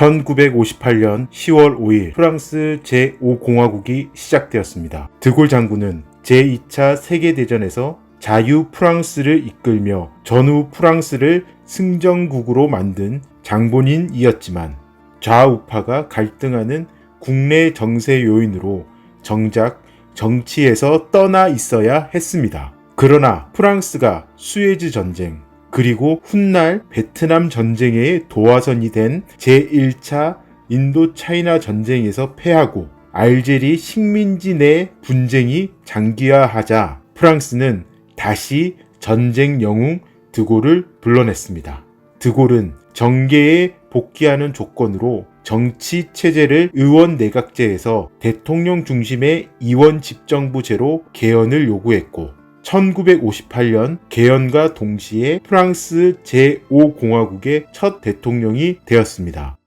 1958년 10월 5일 프랑스 제5공화국이 시작되었습니다. 드골 장군은 제2차 세계대전에서 자유 프랑스를 이끌며 전후 프랑스를 승정국으로 만든 장본인이었지만 좌우파가 갈등하는 국내 정세 요인으로 정작 정치에서 떠나 있어야 했습니다. 그러나 프랑스가 수에즈 전쟁, 그리고 훗날 베트남 전쟁의 도화선이 된 제1차 인도 차이나 전쟁에서 패하고 알제리 식민지 내 분쟁이 장기화하자 프랑스는 다시 전쟁 영웅 드골을 불러냈습니다. 드골은 정계에 복귀하는 조건으로 정치 체제를 의원 내각제에서 대통령 중심의 이원 집정부제로 개헌을 요구했고 1958년 개헌과 동시에 프랑스 제5공화국의 첫 대통령이 되었습니다.